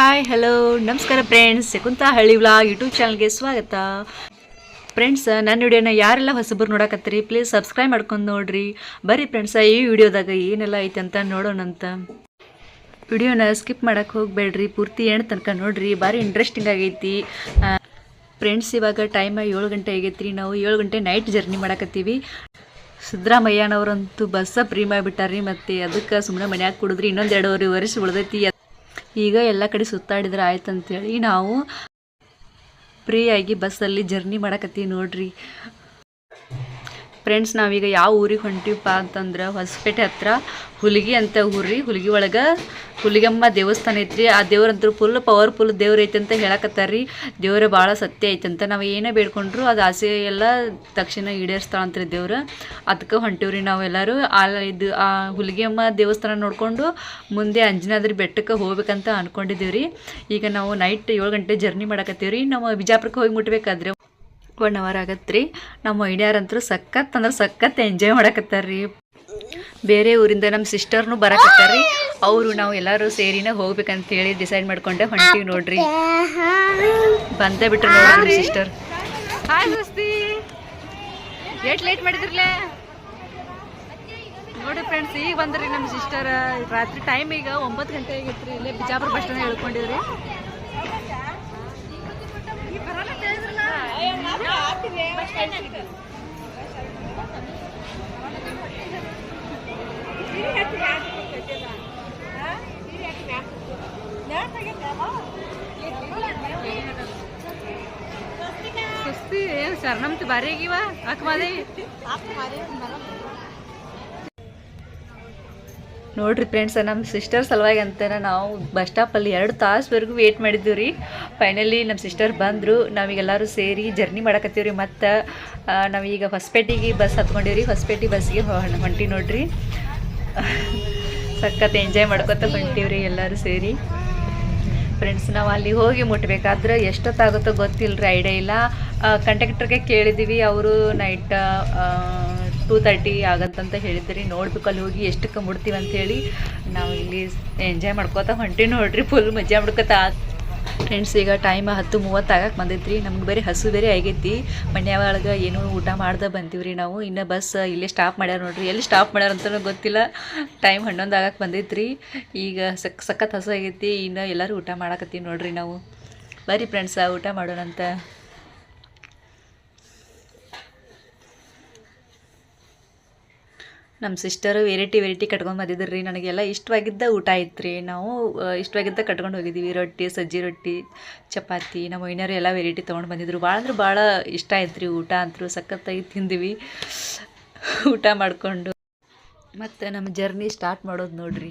Hi hello ನಮಸ್ಕಾರ friends Shakunta Halli vlog YouTube ಚಾನಲ್ಗೆ ಸ್ವಾಗತ. ಫ್ರೆಂಡ್ಸ್ ನನ್ನ ವಿಡಿಯೋನ ಯಾರೆಲ್ಲ ಹೊಸಬ್ರು ನೋಡಕತ್ತೀರಿ ಪ್ಲೀಸ್ ಸಬ್ಸ್ಕ್ರೈಬ್ ಮಾಡ್ಕೊಂಡು ನೋಡ್ರಿ. ಬರ್ರಿ ಫ್ರೆಂಡ್ಸ ಈ ವಿಡಿಯೋದಾಗ ಏನೆಲ್ಲ ಐತೆ ಅಂತ ನೋಡೋಣಂತ ವಿಡಿಯೋನ ಸ್ಕಿಪ್ ಮಾಡೋಕ್ಕೆ ಹೋಗಬೇಡ್ರಿ, ಪೂರ್ತಿ ಏನು ತನಕ ನೋಡ್ರಿ. ಭಾರಿ ಇಂಟ್ರೆಸ್ಟಿಂಗ್ ಆಗೈತಿ. ಫ್ರೆಂಡ್ಸ್ ಇವಾಗ ಟೈಮ್ ಏಳು ಗಂಟೆ ಆಗೈತ್ರಿ. ನಾವು ಏಳು ಗಂಟೆ ನೈಟ್ ಜರ್ನಿ ಮಾಡಕತ್ತೀವಿ. ಸಿದ್ದರಾಮಯ್ಯನವರಂತೂ ಬಸ್ಸ ಫ್ರೀ ಮಾಡಿಬಿಟ್ಟಾರ್ರಿ. ಮತ್ತು ಅದಕ್ಕೆ ಸುಮ್ಮನೆ ಮನ್ಯಾಗ ಕುಡಿದ್ರಿ, ಇನ್ನೊಂದು ಎರಡೂವರೆ ವರ್ಷ ಉಳ್ದೈತಿ. ಈಗ ಎಲ್ಲ ಕಡೆ ಸುತ್ತಾಡಿದ್ರೆ ಆಯ್ತು ಅಂತೇಳಿ ನಾವು ಫ್ರೀಯಾಗಿ ಬಸ್ಸಲ್ಲಿ ಜರ್ನಿ ಮಾಡಕತ್ತೀವಿ ನೋಡ್ರಿ. ಫ್ರೆಂಡ್ಸ್ ನಾವೀಗ ಯಾವ ಊರಿಗೆ ಹೊಂಟಿವಪ್ಪ ಅಂತಂದ್ರೆ ಹೊಸಪೇಟೆ ಹತ್ರ. ಹುಲಿಗಿ ಅಂತ ಊರಿ ಹುಲಿಗಿ ಒಳಗೆ ಹುಲಿಗಮ್ಮ ದೇವಸ್ಥಾನ ಐತ್ರಿ. ಆ ದೇವ್ರಂತೂ ಫುಲ್ ಪವರ್ಫುಲ್ ದೇವ್ರ ಐತೆ ಅಂತ ಹೇಳಕತ್ತಾರ್ರಿ ದೇವ್ರ ಭಾಳ ಸತ್ಯ ಐತಂತ ನಾವು ಏನೇ ಬೇಡ್ಕೊಂಡ್ರು ಅದು ಆಸೆ ಎಲ್ಲ ತಕ್ಷಣ ಈಡೇರಿಸ್ತಾಳ ಅಂತ್ರಿ ದೇವ್ರ. ಅದಕ್ಕೆ ಹೊಂಟಿವ್ರಿ ನಾವೆಲ್ಲರೂ ಆ ಇದು, ಆ ಹುಲಿಗೆಮ್ಮ ದೇವಸ್ಥಾನ ನೋಡಿಕೊಂಡು ಮುಂದೆ ಅಂಜನಾದ್ರಿ ಬೆಟ್ಟಕ್ಕೆ ಹೋಗ್ಬೇಕಂತ ಅನ್ಕೊಂಡಿದ್ದೀವಿ ಈಗ ನಾವು ನೈಟ್ ಏಳು ಗಂಟೆ ಜರ್ನಿ ಮಾಡಕತ್ತೀವಿ ನಾವು ಬಿಜಾಪುರಕ್ಕೆ ಹೋಗಿ ಮುಟ್ಬೇಕಾದ್ರೆ ಒನ್ ಅವರ್ ಆಗತ್ತೆ ರೀ ನಮ್ಮ ಐಡಿಯಾರಂತೂ ಸಖತ್ ಅಂದ್ರೆ ಸಖತ್ ಎಂಜಾಯ್ ಮಾಡಕತ್ತಾರ್ರಿ. ಬೇರೆ ಊರಿಂದ ನಮ್ಮ ಸಿಸ್ಟರ್ನು ಬರಕತ್ತಾರ್ರಿ. ಅವರು ನಾವು ಎಲ್ಲರೂ ಸೇರಿನ ಹೋಗ್ಬೇಕಂತ ಹೇಳಿ ಡಿಸೈಡ್ ಮಾಡ್ಕೊಂಡೆ ಹೊಂಟೀವಿ ನೋಡ್ರಿ. ಬಂದೇ ಬಿಟ್ರು ನೋಡ್ರಿ ಸಿಸ್ಟರ್ ಹಾಯ್. ದೋಸ್ತಿ. ಎಷ್ಟು ಲೇಟ್ ಮಾಡಿದ್ರಲ್ಲ ನೋಡಿ ಫ್ರೆಂಡ್ಸ್ ಈಗ ಬಂದ್ರಿ ನಮ್ಮ ಸಿಸ್ಟರ್ ರಾತ್ರಿ ಟೈಮ್ ಈಗ ಒಂಬತ್ತು ಗಂಟೆ ಆಗೈತ್ರಿ. ಇಲ್ಲೇ ಬಿಜಾಪುರ ಬಸ್ ಸ್ಟ್ಯಾಂಡ್ ಹೇಳ್ಕೊಂಡಿವ್ರಿ ಸುಸ್ತಿ ಏನು ಶರಣಮ್ತಿ ಬಾರಿ ಆಗಿವ ಅಕ್ಮಾದಿ ನೋಡ್ರಿ ಫ್ರೆಂಡ್ಸ್ ನಮ್ಮ ಸಿಸ್ಟರ್ ಸಲುವಾಗಿ ಅಂತ ನಾವು ಬಸ್ ಸ್ಟಾಪಲ್ಲಿ ಎರಡು ತಾಸುವರೆಗೂ ವೇಟ್ ಮಾಡಿದ್ದೀವಿ ರೀ ಫೈನಲಿ ನಮ್ಮ ಸಿಸ್ಟರ್ ಬಂದರು, ನಾವೀಗೆಲ್ಲರೂ ಸೇರಿ ಜರ್ನಿ ಮಾಡಕತ್ತೀವಿ ರೀ ಮತ್ತು ನಾವೀಗ ಹೊಸಪೇಟೆಗೆ ಬಸ್ ಹತ್ಕೊಂಡಿವಿ ರೀ ಹೊಸಪೇಟೆ ಬಸ್ಸಿಗೆ ಹೊಂಟಿ ನೋಡ್ರಿ. ಸಖತ್ ಎಂಜಾಯ್ ಮಾಡ್ಕೊತ ಹೊಂಟೀವಿ ರೀ ಎಲ್ಲರೂ ಸೇರಿ. ಫ್ರೆಂಡ್ಸ್ ನಾವು ಅಲ್ಲಿ ಹೋಗಿ ಮುಟ್ಬೇಕಾದ್ರೆ ಎಷ್ಟೊತ್ತಾಗುತ್ತೋ ಗೊತ್ತಿಲ್ಲ ರೀ ಐಡಿಯಾ ಇಲ್ಲ ಕಂಡಕ್ಟರ್ಗೆ ಕೇಳಿದ್ದೀವಿ ಅವರು ನೈಟ್ ಟೂ ತರ್ಟಿ ಆಗತ್ತಂತ ಹೇಳಿದ್ರಿ ನೋಡ್ಬೇಕು ಅಲ್ಲಿ ಹೋಗಿ ಎಷ್ಟಕ್ಕೆ ಮುಡ್ತೀವಿ ಅಂಥೇಳಿ ನಾವು ಇಲ್ಲಿ ಎಂಜಾಯ್ ಮಾಡ್ಕೋತ ಹೊಂಟಿ ನೋಡ್ರಿ ಫುಲ್ ಮಜಾ ಮಾಡ್ಕೋತ. ಫ್ರೆಂಡ್ಸ್ ಈಗ ಟೈಮ್ ಹತ್ತು ಮೂವತ್ತು ಆಗಕ್ಕೆ ಬಂದೈತ್ರಿ. ನಮ್ಗೆ ಬೇರೆ ಹಸು ಬೇರೆ ಆಗೈತಿ. ಮನೆ ಒಳಗೆ ಏನೂ ಊಟ ಮಾಡ್ದೆ ಬಂದೀವಿ ರೀ ನಾವು. ಇನ್ನು ಬಸ್ ಇಲ್ಲೇ ಸ್ಟಾಪ್ ಮಾಡ್ಯಾರ ನೋಡ್ರಿ. ಎಲ್ಲಿ ಸ್ಟಾಪ್ ಮಾಡ್ಯಾರ ಅಂತಲೂ ಗೊತ್ತಿಲ್ಲ. ಟೈಮ್ ಹನ್ನೊಂದು ಆಗಕ್ಕೆ ಬಂದೈತ್ರಿ. ಈಗ ಸಕ್ ಸಖತ್ ಹಸು ಆಗೈತಿ. ಇನ್ನು ಎಲ್ಲರೂ ಊಟ ಮಾಡಕತ್ತೀವಿ ನೋಡ್ರಿ ನಾವು. ಬರ್ರಿ ಫ್ರೆಂಡ್ಸ ಊಟ ಮಾಡೋಣಂತ. ನಮ್ಮ ಸಿಸ್ಟರು ವೆರೈಟಿ ವೆರೈಟಿ ಕಟ್ಕೊಂಡು ಬಂದಿದ್ರು ರೀ ನನಗೆಲ್ಲ ಇಷ್ಟವಾಗಿದ್ದ ಊಟ ಇತ್ತು ರೀ ನಾವು ಇಷ್ಟವಾಗಿದ್ದ ಕಟ್ಕೊಂಡು ಹೋಗಿದ್ದೀವಿ. ರೊಟ್ಟಿ, ಸಜ್ಜಿ ರೊಟ್ಟಿ, ಚಪಾತಿ, ನಮ್ಮ ಮೈನರು ಎಲ್ಲ ವೆರೈಟಿ ತೊಗೊಂಡು ಬಂದಿದ್ರು. ಭಾಳ ಅಂದ್ರೆ ಭಾಳ ಇಷ್ಟ ಆಯ್ತು ರೀ ಊಟ ಅಂತೂ ಸಖತ್ತಾಗಿ ತಿಂದೀವಿ. ಊಟ ಮಾಡಿಕೊಂಡು. ಮತ್ತು ನಮ್ಮ ಜರ್ನಿ ಸ್ಟಾರ್ಟ್ ಮಾಡೋದು ನೋಡ್ರಿ.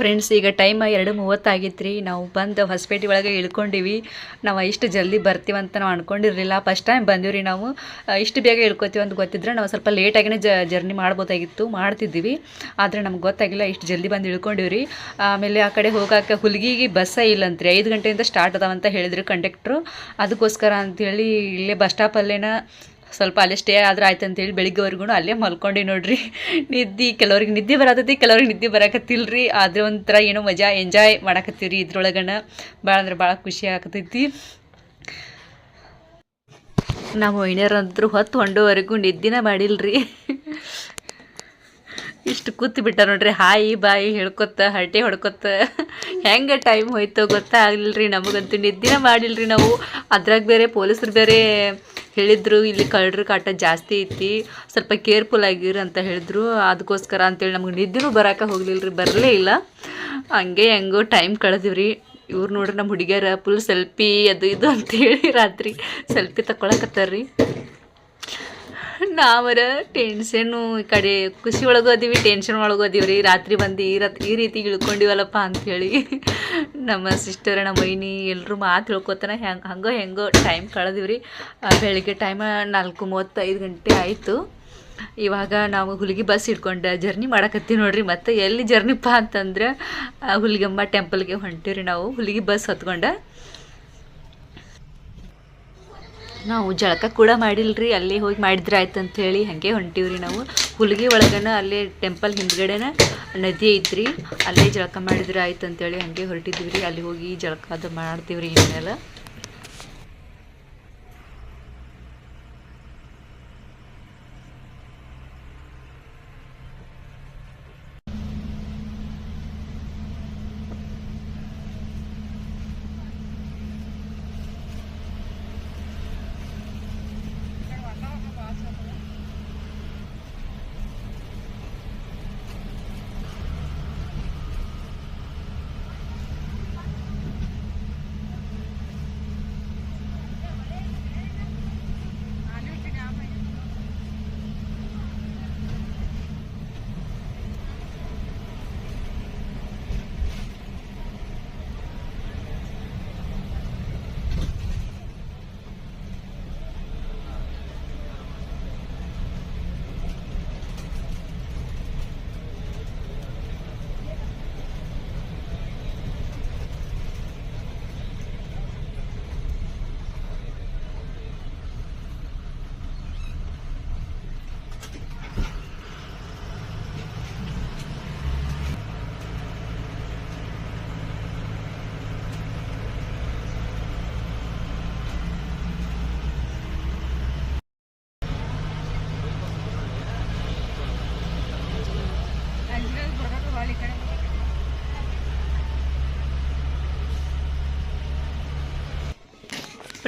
ಫ್ರೆಂಡ್ಸ್ ಈಗ ಟೈಮ್ ಎರಡು ಮೂವತ್ತಾಗಿತ್ತು ನಾವು ಬಂದು ಹೊಸಪೇಟೆ ಒಳಗೆ ಇಳ್ಕೊಂಡಿವಿ. ನಾವು ಇಷ್ಟು ಜಲ್ದಿ ಬರ್ತೀವಂತ ನಾವು ಅನ್ಕೊಂಡಿರಲಿಲ್ಲ. ಫಸ್ಟ್ ಟೈಮ್ ಬಂದೀವಿ ರೀ ನಾವು ಇಷ್ಟು ಬೇಗ ಇಳ್ಕೊತೀವಿ ಅಂತ ಗೊತ್ತಿದ್ರೆ ನಾವು ಸ್ವಲ್ಪ ಲೇಟಾಗಿನೇ ಜ ಜರ್ನಿ ಮಾಡ್ಬೋದಾಗಿತ್ತು. ಮಾಡ್ತಿದ್ದೀವಿ. ಆದರೆ ನಮ್ಗೆ ಗೊತ್ತಾಗಿಲ್ಲ. ಇಷ್ಟು ಜಲ್ದಿ ಬಂದು ಇಳ್ಕೊಂಡಿವಿ ರೀ ಆಮೇಲೆ ಆ ಕಡೆ ಹೋಗೋಕೆ ಹುಲ್ಗಿಗೆ ಬಸ್ಸೇ ಇಲ್ಲಂತ್ರಿ. ಐದು ಗಂಟೆಯಿಂದ ಸ್ಟಾರ್ಟ್ ಅದಾವಂತ ಹೇಳಿದ್ರು ಕಂಡಕ್ಟ್ರು ಅದಕ್ಕೋಸ್ಕರ ಅಂಥೇಳಿ ಇಲ್ಲೇ ಬಸ್ ಸ್ಟಾಪಲ್ಲೇನ ಸ್ವಲ್ಪ ಅಲ್ಲೇ ಸ್ಟೇ ಆದ್ರೆ ಆಯ್ತು ಅಂತೇಳಿ ಬೆಳಿಗ್ಗೆವರೆಗೂ ಅಲ್ಲೇ ಮಲ್ಕೊಂಡು ನೋಡ್ರಿ. ನಿದ್ದೆ, ಕೆಲವ್ರಿಗೆ ನಿದ್ದೆ ಬರತೈತಿ, ಕೆಲವ್ರಿಗೆ ನಿದ್ದೆ ಬರಕತ್ತಿಲ್ರಿ. ಆದರೆ ಒಂಥರ ಏನೋ ಮಜಾ ಎಂಜಾಯ್ ಮಾಡಕತ್ತೀವಿ ರೀ ಇದ್ರೊಳಗನ. ಭಾಳ ಅಂದ್ರೆ ಭಾಳ ಖುಷಿ ಆಗತೈತಿ. ನಮ್ಮ ವೈನ್ಯರಂತರೂ ಹೊತ್ತು ಹೊಂಡೋವರೆಗೂ ನಿದ್ದಿನ ಮಾಡಿಲ್ರಿ. ಇಷ್ಟು ಕೂತು ಬಿಟ್ಟ ನೋಡ್ರಿ, ಹಾಯಿ ಬಾಯಿ ಹೇಳ್ಕೊತ ಹರಟೆ ಹೊಡ್ಕೊತ ಹೆಂಗೆ ಟೈಮ್ ಹೋಯ್ತೋ ಗೊತ್ತಾಗ್ಲಿಲ್ರಿ ನಮಗಂತೂ, ನಿದ್ದಿನ ಮಾಡಿಲ್ರಿ ನಾವು. ಅದ್ರಾಗ ಬೇರೆ ಪೊಲೀಸರು ಬೇರೆ ಹೇಳಿದ್ರು, ಇಲ್ಲಿ ಕಳ್ಳರ ಕಾಟ ಜಾಸ್ತಿ ಐತಿ, ಸ್ವಲ್ಪ ಕೇರ್ಫುಲ್ ಆಗಿರಿ ಅಂತ ಹೇಳಿದ್ರು. ಅದಕ್ಕೋಸ್ಕರ ಅಂತೇಳಿ ನಮ್ಗೆ ನಿದ್ದೆನೂ ಬರೋಕೆ ಹೋಗ್ಲಿಲ್ರಿ, ಬರಲೇ ಇಲ್ಲ. ಹಂಗೆ ಹೆಂಗೋ ಟೈಮ್ ಕಳೆದಿವ್ರಿ. ಇವ್ರು ನೋಡ್ರಿ ನಮ್ಮ ಹುಡುಗಿಯರ ಫುಲ್ ಸೆಲ್ಫಿ ಅದು ಇದು ಅಂತೇಳಿ ರಾತ್ರಿ ಸೆಲ್ಫಿ ತಗೊಳಕತ್ತಾರ್ರಿ ನಾವರ ಟೆನ್ಷನ್ನು ಈ ಕಡೆ ಖುಷಿ ಒಳಗೂ ಅದೀವಿ ಟೆನ್ಷನ್ ಒಳಗೂ ಅದೀವಿ ರೀ ರಾತ್ರಿ ಬಂದು ಈ ರತ್, ಈ ರೀತಿ ಇಳ್ಕೊಂಡಿವಲ್ಲಪ್ಪ ಅಂಥೇಳಿ ನಮ್ಮ ಸಿಸ್ಟರ್ ನಮ್ಮ ಮೈನಿ ಎಲ್ಲರೂ ಮಾತು ಹೇಳ್ಕೊತಾನೆ ಹೆಂಗೆ, ಹಂಗೋ ಹೆಂಗೋ ಟೈಮ್ ಕಳೆದಿವ್ರಿ. ಬೆಳಿಗ್ಗೆ ಟೈಮ್ ನಾಲ್ಕು ಮೂವತ್ತೈದು ಗಂಟೆ ಆಯಿತು. ಇವಾಗ ನಾವು ಹುಲಿಗಿ ಬಸ್ ಹಿಡ್ಕೊಂಡು ಜರ್ನಿ ಮಾಡಕತ್ತೀವಿ ನೋಡ್ರಿ. ಮತ್ತೆ ಎಲ್ಲಿ ಜರ್ನಿಪ್ಪ ಅಂತಂದ್ರೆ ಹುಲಿಗಮ್ಮ ಟೆಂಪಲ್ಗೆ ಹೊಂಟೀವಿ ನಾವು. ಹುಲಿಗಿ ಬಸ್ ಹತ್ಕೊಂಡು ನಾವು ಜಳಕ ಕೂಡ ಮಾಡಿಲ್ರಿ, ಅಲ್ಲಿ ಹೋಗಿ ಮಾಡಿದ್ರೆ ಆಯ್ತು ಹೇಳಿ ಹಾಗೆ ಹೊಂಟಿವ್ರಿ ನಾವು. ಹುಲಿಗಿ ಒಳಗನ ಅಲ್ಲೇ ಟೆಂಪಲ್ ಹಿಂದ್ಗಡೆನ ನದಿ ಐತ್ರಿ, ಅಲ್ಲೇ ಜಳಕ ಮಾಡಿದ್ರೆ ಆಯ್ತು ಅಂತೇಳಿ ಹಂಗೆ ಹೊರಟಿದ್ವಿ ರೀ ಅಲ್ಲಿ ಹೋಗಿ ಜಳಕ ಅದು ಮಾಡ್ತೀವ್ರಿ ಇನ್ಮೇಲೆ.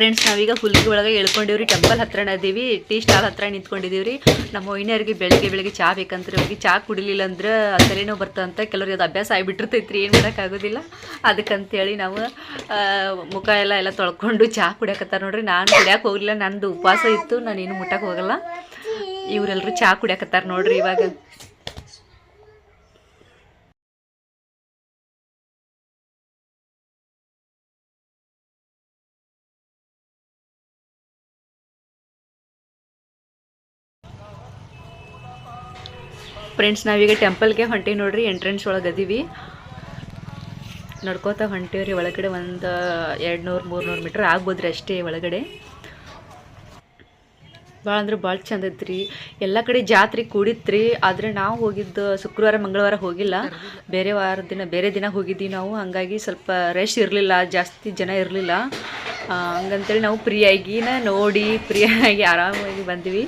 ಫ್ರೆಂಡ್ಸ್ ನಾವೀಗ ಹುಲ್ಗಿ ಒಳಗೆ ಎಳ್ಕೊಂಡಿವ್ರಿ. ಟೆಂಪಲ್ ಹತ್ರ ಅದೀವಿ ಟೀ ಸ್ಟಾಲ್ ಹತ್ರ ನಿಂತ್ಕೊಂಡಿದೀವಿ ರೀ ನಮ್ಮ ವೈನಿಯರಿಗೆ ಬೆಳಗ್ಗೆ ಬೆಳಗ್ಗೆ ಚಾ ಬೇಕಂತಾರೆ. ಹೋಗಿ ಚಹಾ ಕುಡಿಲಿಲ್ಲ ಅಂದ್ರೆ ತಲೆನೋವು ಬರ್ತಂತ ಕೆಲವ್ರಿಗೆ ಅದು ಅಭ್ಯಾಸ ಆಗಿಬಿಟ್ಟಿರ್ತೈತ್ರಿ. ಏನು ಮಾಡೋಕ್ಕಾಗೋದಿಲ್ಲ ಅದಕ್ಕಂತೇಳಿ ನಾವು ಮುಖ ಎಲ್ಲ ಎಲ್ಲ ತೊಳ್ಕೊಂಡು ಚಹಾ ಕುಡಿಯಕತ್ತಾರ ನೋಡ್ರಿ. ನಾನು ಕುಡಿಯಕ್ಕೆ ಹೋಗಲಿಲ್ಲ. ನಂದು ಉಪವಾಸ ಇತ್ತು. ನಾನೇನು ಮುಟ್ಟಕ್ಕೆ ಹೋಗಲ್ಲ. ಇವರೆಲ್ಲರೂ ಚಹಾ ಕುಡಿಯಕತ್ತಾರ ನೋಡ್ರಿ ಇವಾಗ. ಫ್ರೆಂಡ್ಸ್, ನಾವೀಗ ಟೆಂಪಲ್ಗೆ ಹೊಂಟೀವಿ ನೋಡ್ರಿ ಎಂಟ್ರೆನ್ಸ್ ಒಳಗೆ ಅದೀವಿ. ನಡ್ಕೋತಾ ರೀ, ಒಳಗಡೆ ಒಂದು ಎರಡು ನೂರು ಮೂರು ನೂರು ಮೀಟ್ರ್ ಆಗ್ಬೋದ್ರಿ ಅಷ್ಟೇ ಒಳಗಡೆ. ಭಾಳ ಅಂದ್ರೆ ಭಾಳ ಚಂದ ಐತ್ರಿ ಎಲ್ಲ ಕಡೆ ಜಾತ್ರೆ ಕೂಡಿತ್ರಿ ಆದರೆ ನಾವು ಹೋಗಿದ್ದು ಶುಕ್ರವಾರ, ಮಂಗಳವಾರ ಹೋಗಿಲ್ಲ. ಬೇರೆ ವಾರ ದಿನ, ಬೇರೆ ದಿನ ಹೋಗಿದ್ದೀವಿ ನಾವು, ಹಂಗಾಗಿ ಸ್ವಲ್ಪ ರಶ್ ಇರಲಿಲ್ಲ, ಜಾಸ್ತಿ ಜನ ಇರಲಿಲ್ಲ. ಹಂಗಂತೇಳಿ ನಾವು ಫ್ರೀಯಾಗಿನ ನೋಡಿ ಫ್ರೀಯಾಗಿ ಆರಾಮಾಗಿ ಬಂದ್ವಿ.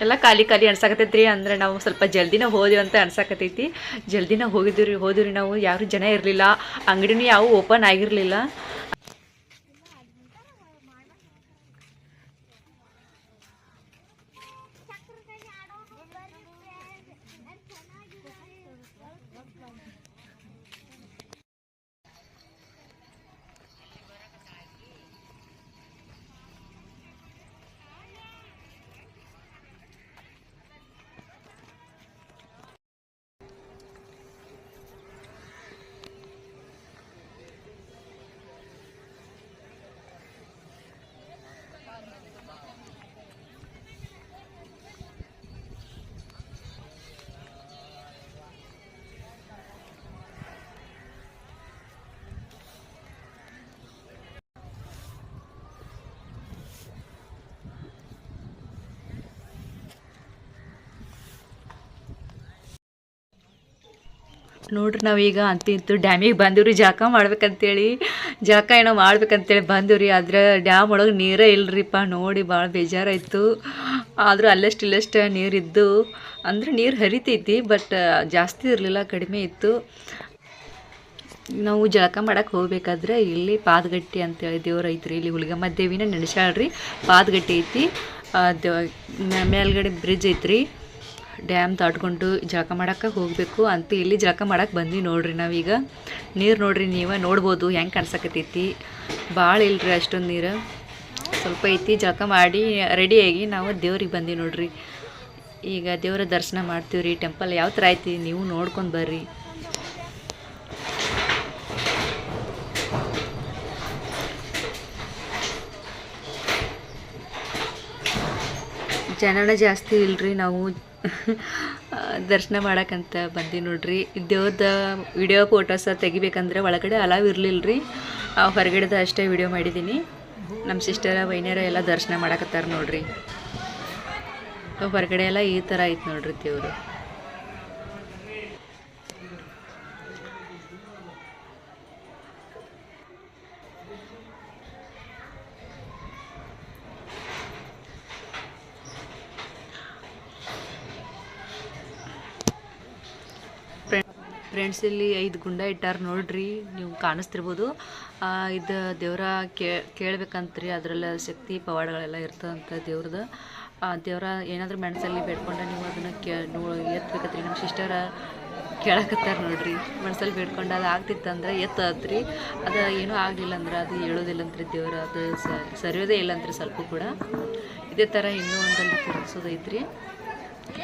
ಎಲ್ಲ ಖಾಲಿ ಖಾಲಿ ಅನ್ಸಾಕತೈತ್ರಿ ಅಂದ್ರೆ ನಾವು ಸ್ವಲ್ಪ ಜಲ್ದಿನ ಹೋದಿವಿ ಅಂತ ಅನ್ಸಾಕತೈತಿ ಜಲ್ದಿನ ಹೋಗಿದ್ದೀವಿ ಹೋದಿವ್ರಿ ನಾವು. ಯಾರು ಜನ ಇರಲಿಲ್ಲ. ಅಂಗಡಿನೂ ಯಾವ ಓಪನ್ ಆಗಿರಲಿಲ್ಲ. ನೋಡ್ರಿ ನಾವೀಗ ಅಂತ ಇಂತು ಡ್ಯಾಮಿಗೆ ಬಂದಿವ್ರಿ, ಜಾಕ ಮಾಡ್ಬೇಕಂತೇಳಿ. ಜಾಕ ಏನೋ ಮಾಡ್ಬೇಕಂತೇಳಿ ಬಂದಿವ್ರಿ, ಆದ್ರೆ ಡ್ಯಾಮ್ ಒಳಗೆ ನೀರೇ ಇಲ್ರಿಪ್ಪ, ನೋಡಿ ಭಾಳ ಬೇಜಾರಾಯಿತು. ಆದರೂ ಅಲ್ಲಷ್ಟು ಇಲ್ಲಷ್ಟು ನೀರಿದ್ದು ಅಂದ್ರೆ ನೀರು ಹರಿತೈತಿ, ಬಟ್ ಜಾಸ್ತಿ ಇರಲಿಲ್ಲ, ಕಡಿಮೆ ಇತ್ತು. ನಾವು ಜಳಕ ಮಾಡಕ್ಕೆ ಹೋಗ್ಬೇಕಾದ್ರೆ ಇಲ್ಲಿ ಪಾದಗಟ್ಟಿ ಅಂತೇಳಿ ದೇವ್ರು ಐತ್ರಿ, ಇಲ್ಲಿ ಹುಲಿಗಮ್ಮ ದೇವಿನ ನೆನೆಸಾಳ್ರಿ ಪಾದಗಟ್ಟಿ ಐತಿ. ಮೇಲ್ಗಡೆ ಬ್ರಿಡ್ಜ್ ಐತ್ರಿ. ಡ್ಯಾಮ್ ದಾಟ್ಕೊಂಡು ಜಳಕ ಮಾಡಕ್ಕೆ ಹೋಗಬೇಕು. ಅಂತ ಇಲ್ಲಿ ಜಳಕ ಮಾಡೋಕ್ಕೆ ಬಂದ್ವಿ ನೋಡ್ರಿ ನಾವೀಗ. ನೀರು ನೋಡ್ರಿ ನೀವು ನೋಡ್ಬೋದು ಹೆಂಗೆ ಕಾಣ್ಸಕತ್ತೈತಿ ಭಾಳ ಇಲ್ರಿ ಅಷ್ಟೊಂದು ನೀರು. ಸ್ವಲ್ಪ ಐತಿ ಜಳಕ ಮಾಡಿ ರೆಡಿಯಾಗಿ ನಾವು ದೇವ್ರಿಗೆ ಬಂದ್ವಿ ನೋಡ್ರಿ. ಈಗ ದೇವರ ದರ್ಶನ ಮಾಡ್ತೀವಿ ರೀ ಟೆಂಪಲ್ ಯಾವ ಥರ ಐತಿ ನೀವು ನೋಡ್ಕೊಂಡು ಬರ್ರಿ. ಜನನ ಜಾಸ್ತಿ ಇಲ್ರಿ ನಾವು ದರ್ಶನ ಮಾಡಕ್ಕಂತ ಬಂದಿ ನೋಡ್ರಿ. ದೇವ್ರದ ವಿಡಿಯೋ ಫೋಟೋಸ ತೆಗಿಬೇಕಂದ್ರೆ ಒಳಗಡೆ ಅಲಾವ್ ಇರಲಿಲ್ಲ ರೀ ಹೊರಗಡೆದ ಅಷ್ಟೇ ವಿಡಿಯೋ ಮಾಡಿದ್ದೀನಿ ನಮ್ಮ ಸಿಸ್ಟರ ವೈನ್ಯರ ಎಲ್ಲ ದರ್ಶನ ಮಾಡಕತ್ತಾರ ನೋಡ್ರಿ. ಹೊರಗಡೆ ಎಲ್ಲ ಈ ಥರ ಐತೆ ನೋಡ್ರಿ ದೇವರು. ಫ್ರೆಂಡ್ಸ್ ಇಲ್ಲಿ ಐದು ಗುಂಡ ಇಟ್ಟಾರ ನೋಡ್ರಿ, ನೀವು ಕಾಣಿಸ್ತಿರ್ಬೋದು. ಇದು ದೇವರ ಕೇಳ್ಬೇಕಂತ್ರಿ ಅದರಲ್ಲ ಶಕ್ತಿ, ಪವಾಡಗಳೆಲ್ಲ ಇರ್ತದಂತ ದೇವ್ರದ್ದು ದೇವರ ಏನಾದರೂ ಮನಸ್ಸಲ್ಲಿ ಬೇಡ್ಕೊಂಡ್ರೆ ನೀವು ಅದನ್ನು ಕೇ, ನೋ ಎತ್ತಬೇಕತ್ರಿ ನಮ್ಮ ಸಿಸ್ಟರ ಕೇಳಕತ್ತಾರ ನೋಡ್ರಿ. ಮನಸ್ಸಲ್ಲಿ ಬೇಡ್ಕೊಂಡು ಅದು ಆಗ್ತಿತ್ತಂದ್ರೆ ಎತ್ತತ್ರಿ. ಅದು ಏನೂ ಆಗಲಿಲ್ಲ ಅಂದ್ರೆ ಅದು ಹೇಳೋದಿಲ್ಲಂತ್ರಿ ದೇವ್ರ. ಅದು ಸರಿಯೋದೇ ಸರಿಯೋದೇ ಇಲ್ಲಂತ್ರಿ ಸ್ವಲ್ಪ ಕೂಡ. ಇದೇ ಥರ ಇನ್ನೂ ಒಂದಲ್ಲಿ ತಿರುಗಿಸೋದೈತ್ರಿ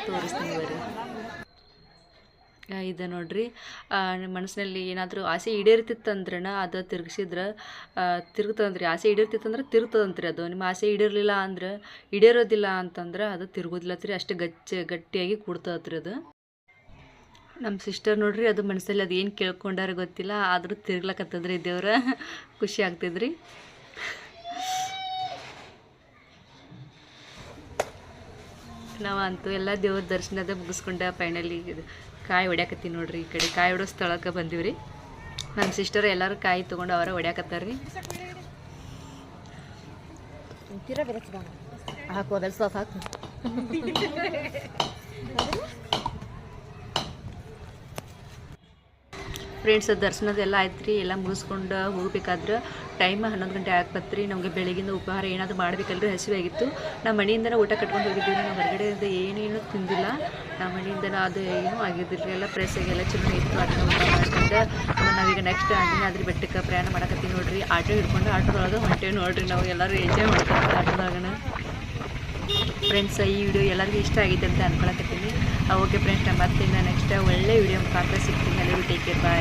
ತೋರಿಸ್ತೀನಿ ಬರ್ರಿ. ಇದು ನೋಡ್ರಿ. ಮನಸ್ಸಿನಲ್ಲಿ ಏನಾದರೂ ಆಸೆ ಈಡೇರ್ತಿತ್ತಂದ್ರನ ಅದು ತಿರುಗಿಸಿದ್ರೆ ತಿರುಗ್ತದಂತ್ರಿ. ಆಸೆ ಈಡೇರ್ತಿತ್ತಂದ್ರೆ ತಿರುಗ್ತದಂತ್ರಿ ಅದು. ನಿಮ್ಮ ಆಸೆ ಈಡೇರಲಿಲ್ಲ ಅಂದ್ರೆ ಈಡೇರೋದಿಲ್ಲ ಅಂತಂದ್ರೆ ಅದು ತಿರುಗೋದಿಲ್ಲತ್ರಿ. ಅಷ್ಟು ಗಚ್ಚ, ಗಟ್ಟಿಯಾಗಿ ಕೂಡ್ತದ್ರಿ ಅದು. ನಮ್ಮ ಸಿಸ್ಟರ್ ನೋಡ್ರಿ, ಅದು ಮನಸ್ಸಲ್ಲಿ ಅದು ಏನು ಕೇಳ್ಕೊಂಡಾರ ಗೊತ್ತಿಲ್ಲ. ಆದರೂ ತಿರ್ಗ್ಲಕತ್ತದ್ರಿ ದೇವ್ರ. ಖುಷಿ ಆಗ್ತದ್ರಿ. ನಾವು ಅಂತೂ ಎಲ್ಲ ದೇವ್ರ ದರ್ಶನದ ಮುಗಿಸ್ಕೊಂಡ ಫೈನಲಿ ಕಾಯಿ ಹೊಡ್ಯಾಕತ್ತೀವಿ ನೋಡ್ರಿ ಈ ಕಡೆ. ಕಾಯಿ ಹೊಡೋ ಸ್ಥಳಕ್ಕೆ ಬಂದಿವ್ರಿ. ನಮ್ಮ ಸಿಸ್ಟರ್ ಎಲ್ಲರೂ ಕಾಯಿ ತೊಗೊಂಡು ಅವರ ಹೊಡ್ಯಾಕತ್ತಾರ್ರಿ. ಹಾಕೋದಲ್ಲ ಸ್ವಲ್ಪ ಹಾಕು. ಫ್ರೆಂಡ್ಸ್ ದರ್ಶನದೆಲ್ಲ ಆಯ್ತು ರೀ ಎಲ್ಲ ಮುಗಿಸ್ಕೊಂಡು ಹೋಗ್ಬೇಕಾದ್ರೆ ಟೈಮ್ ಹನ್ನೊಂದು ಗಂಟೆ ಆಗ್ಬತ್ರಿ ನಮಗೆ ಬೆಳಗಿಂದ ಉಪಹಾರ ಏನಾದರೂ ಮಾಡಬೇಕಲ್ರಿ, ಹಸಿವಾಗಿತ್ತು. ನಮ್ಮ ಮನೆಯಿಂದನೇ ಊಟ ಕಟ್ಕೊಂಡು ಹೋಗಿದ್ದೀವಿ, ನಾವು ಹೊರಗಡೆಯಿಂದ ಏನೇನು ತಿಂದಿಲ್ಲ. ನಮ್ಮ ಮನೆಯಿಂದ ಅದು ಏನೂ ಆಗಿದ್ದಿಲ್ಲ ಎಲ್ಲ ಪ್ರೆಸ್ಸಾಗೆಲ್ಲ ಚಲೋ ಇತ್ತು. ಅದನ್ನ ಊಟ ಮಾಡ್ಕೊಂಡು ನಾವೀಗ ನೆಕ್ಸ್ಟ್ ಅಂಜನಾದ್ರಿ ಬೆಟ್ಟಕ್ಕೆ ಪ್ರಯಾಣ ಮಾಡಕತ್ತೀವಿ ನೋಡ್ರಿ. ಆಟೋ ಹಿಡ್ಕೊಂಡು ಆಟೋದೊಳಗೆ ಹೊಂಟೇವಿ ನೋಡಿರಿ ನಾವು ಎಲ್ಲರೂ ಎಂಜಾಯ್ ಮಾಡ್ಕೊಂಡು ಆಟೋದೊಳಗನ ಫ್ರೆಂಡ್ಸ್ ಈ ವಿಡಿಯೋ ಎಲ್ಲರಿಗೂ ಇಷ್ಟ ಆಗಿದೆ ಅಂತ ಅನ್ಕೊಳಕತ್ತೀನಿ. ಓಕೆ ಫ್ರೆಂಡ್ಸ್ ಮತ್ತೆ ನೆಕ್ಸ್ಟ್ ಒಳ್ಳೆ ವಿಡಿಯೋ ಮುಖಾಂತರ ಸಿಗ್ತೀನಿ. ಎಲ್ಲರಿಗೂ ಟೇಕ್ ಕೇರ್ ಬಾಯ್